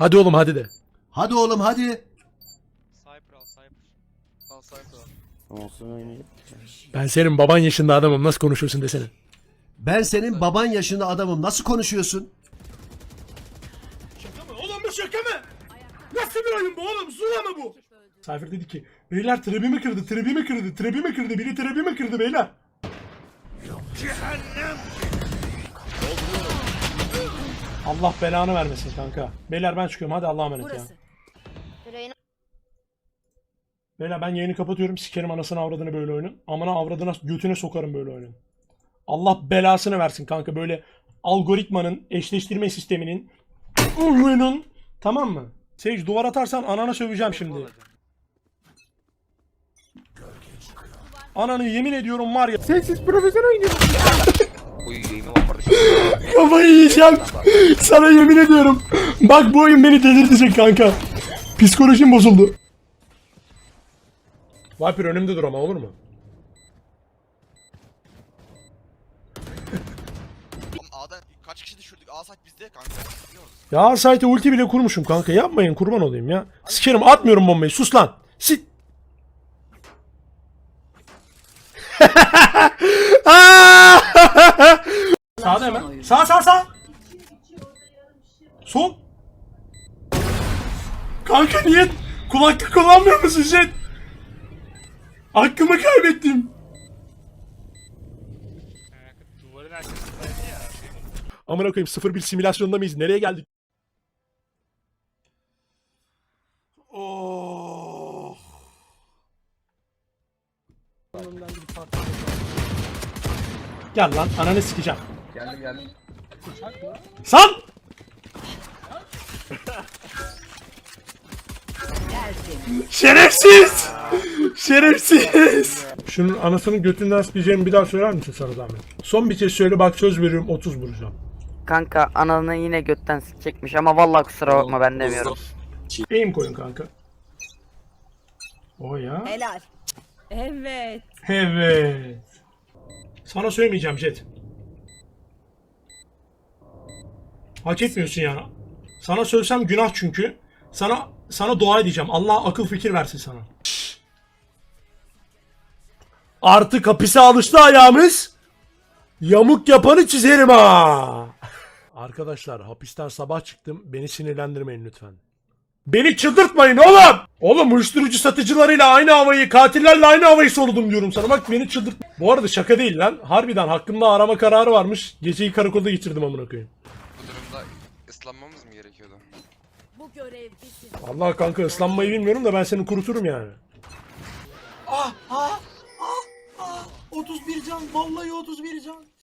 Hadi oğlum hadi de. Hadi oğlum hadi. Cypher al Cypher. Al Cypher al. Olsun oynayacak. Ben senin baban yaşında adamım nasıl konuşuyorsun desene. Ben senin baban yaşında adamım. Nasıl konuşuyorsun? Şaka mı? Oğlum bu şaka mı? Nasıl bir oyun bu oğlum? Zula mı bu? Cypher dedi ki beyler trebimi kırdı, trebimi kırdı, trebimi kırdı, biri trebimi kırdı beyler. Allah belanı vermesin kanka. Beyler ben çıkıyorum hadi Allah'a emanet ya. Reyna Beyler ben yayını kapatıyorum. Sikerim anasını avradını böyle oyunun. Amına avradına götüne sokarım böyle oyunun. Allah belasını versin kanka böyle algoritmanın, eşleştirme sisteminin oyunun tamam mı? Sage duvar atarsan anana söveceğim şimdi. Ananı yemin ediyorum var ya. Sessiz profesyonel oynuyor. Kafayı yiyeceğim. Sana yemin ediyorum. Bak bu oyun beni delirtecek kanka. Psikolojim bozuldu. Viper önümde dur ama olur mu? Kaç kişi düşürdük? A site bizde kanka. Ya site ulti bile kurmuşum kanka. Yapmayın kurban olayım ya. Sikerim atmıyorum bombayı. Sus lan. Sit. Sol. Kanka niye kulaklık kullanmıyor musun Jet? Hakkımı kaybettim. Amına koyayım 0-1 simülasyonda mıyız? Nereye geldik? Oh. Gel lan ananı sikeceğim. Geldim geldim. San! Şerefsiz! Şerefsiz! Şunun anasının götünden sikeceğimi bir daha söyler misin sana zahmet? Son bir kez söyle bak söz veriyorum 30 vuracağım. Kanka ananı yine götten sikecekmiş ama vallahi kusura bakma ben demiyorum. Eğim koyun kanka. O ya. helal. Evet. Evet. Sana söylemeyeceğim Jet. Hak etmiyorsun yani. Sana söylesem günah çünkü. Sana sana dua edeceğim. Allah akıl fikir versin sana. Artık hapise alıştı ayağımız. Yamuk yapanı çizerim ha. Arkadaşlar hapisten sabah çıktım. Beni sinirlendirmeyin lütfen. Beni çıldırtmayın oğlum. Oğlum uyuşturucu satıcılarıyla aynı havayı, katillerle aynı havayı soludum diyorum sana. Bak beni çıldırt. Bu arada şaka değil lan. Harbiden hakkımda arama kararı varmış. Geceyi karakolda geçirdim amına koyayım. Islanmamız mı gerekiyordu? Bu görev bizim. Allah kanka ıslanmayı bilmiyorum da ben seni kuruturum yani. 31 can. Vallahi 31 can.